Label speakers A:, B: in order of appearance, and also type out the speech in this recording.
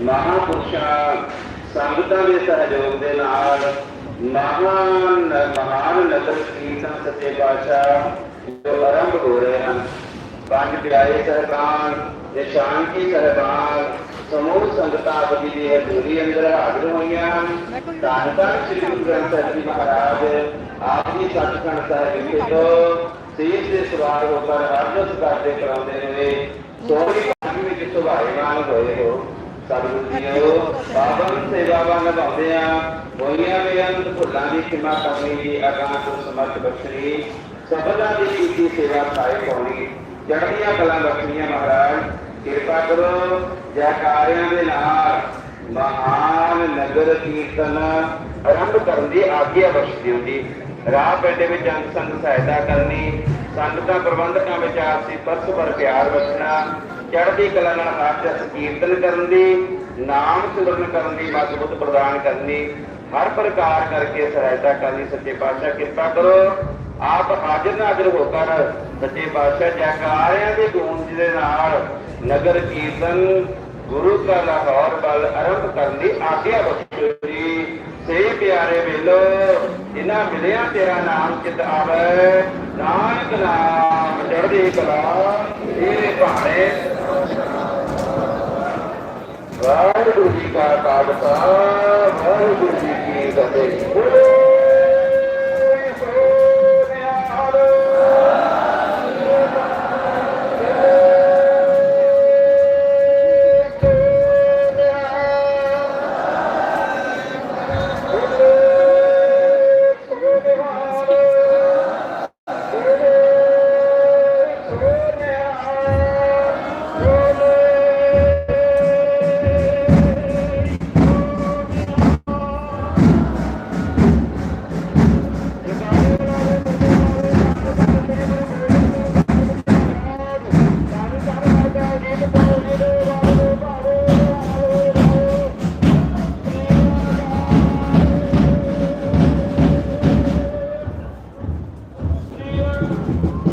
A: ਮਹਾਪੁਰਸ਼ਾਂ ਸੰਗਤਾਂ ਦੇ ਸਹਿਯੋਗ ਦੇ ਨਾਲ ਮਹਾਨ ਮਹਾਨ ਨਗਰ ਕੀਰਤਨ ਸੱਚੇ ਪਾਤਸ਼ਾਹ ਜੋ ਆਰੰਭ ਹੋ ਰਹੇ ਹਨ। ਪੰਜ ਪਿਆਰੇ ਸਹਿਬਾਨ ਨਿਸ਼ਾਨ ਕੀ ਸਹਿਬਾਨ, ਸਮੂਹ ਸੰਗਤਾਂ ਆਪ ਦੀ ਹਜ਼ੂਰੀ ਅੰਦਰ ਹਾਜ਼ਰ ਹੋਈਆਂ ਹਨ। ਧੰਨ ਧੰਨ ਸ੍ਰੀ ਗੁਰੂ ਗ੍ਰੰਥ ਸਾਹਿਬ ਜੀ ਮਹਾਰਾਜ। ਆਪ ਜੀ ਸੱਚਖੰਡ ਸਾਹਿਬ ਵਿਖੇ ਤੋਂ ਸੀਸ ਦੇ ਸਵਾਰ ਹੋ ਕਰ ਅਰਜਸ ਕਰਦੇ ਕਰਾਉਂਦੇ ਹੋਏ ਸੋਹਣੀ ਪਾਣੀ ਵਿੱਚ ਸੁਭਾਏਮਾਨ ਹੋਏ ਹੋ। ਸਤਿਗੁਰੂ ਜੀਓ ਬਾਬਨ ਸੇਵਾਵਾਂ ਨਿਭਾਉਂਦੇ ਆ। ਹੋਈਆਂ ਬੇਅੰਤ ਭੁੱਲਾਂ ਦੀ ਖਿਮਾ ਕਰਨੀ ਦੀ ਅਗਾਂਹ ਤੋਂ ਸਮਰਥ ਬਖਸ਼ਣੀ, ਸਭਨਾ ਦੀ ਕੀਤੀ ਸੇਵਾ ਖਾਏ ਪਾਉਣੀ। ਚੜ੍ਹਦੀਆਂ ਕਲਾਂ ਬਖਸ਼ਣੀਆਂ ਮਹਾਰਾਜ, ਕਿਰਪਾ ਕਰੋ ਜੈਕਾਰਿਆਂ ਦੇ ਨਾਲ ਮਹਾਨ ਨਗਰ ਕੀਰਤਨ ਆਰੰਭ ਕਰਨ ਦੀ ਆਗਿਆ ਬਖਸ਼ ਦਿਓ ਜੀ। ਰਾਹ ਪਿੰਡ ਵਿੱਚ ਅੰਗ ਸੰਗ ਸਹਾਇਤਾ ਕਰਨੀ ਸੰਗਤਾਂ ਪ੍ਰਬੰਧਕਾਂ ਵਿੱਚ ਆਪਸੀ ਪਰਸਪਰ ਪਿਆਰ ਵਸਣਾ ਚੜ੍ਹਦੀ ਕਲਾ ਨਾਲ ਹਰ ਕੀਰਤਨ ਕਰਨ ਦੀ, ਨਾਮ ਸਿਮਰਨ ਕਰਨ ਦੀ ਮਜ਼ਬੂਤ ਪ੍ਰਦਾਨ ਕਰਨੀ ਹਰ ਪ੍ਰਕਾਰ ਕਰਕੇ ਸਹਾਇਤਾ ਕਰਨੀ ਸੱਚੇ ਪਾਤਸ਼ਾਹ ਕਿਰਪਾ ਕਰੋ। ਆਪ ਹਾਜ਼ਰ ਨਾਜ਼ਰ ਹੋ ਕਰ, ਸੱਚੇ ਪਾਤਸ਼ਾਹ ਜੈਕਾਰਿਆਂ ਦੇ ਗੂੰਜ ਦੇ ਨਾਲ ਨਗਰ ਕੀਰਤਨ, ਗੁਰੂ ਕਾ ਲਾਹੌਰ ਬਲ ਆਰੰਭ ਕਰਨ ਦੀ ਆਗਿਆ ਬਖਸ਼ੋ ਜੀ। ਸੇ ਪਿਆਰੇ ਵੇਲੋ ਜਿਨ੍ਹਾਂ ਮਿਲਿਆ ਤੇਰਾ ਨਾਮ ਚਿਤ ਆਵੇ, ਨਾਨਕ ਨਾਮ ਚੜ੍ਹਦੀ ਕਲਾ, ਤੇਰੇ ਭਾਣੇ। ਵਾਹਿਗੁਰੂ ਜੀ ਕਾ ਖਾਲਸਾ, ਵਾਹਿਗੁਰੂ ਜੀ ਕੀ ਫਤਿਹ।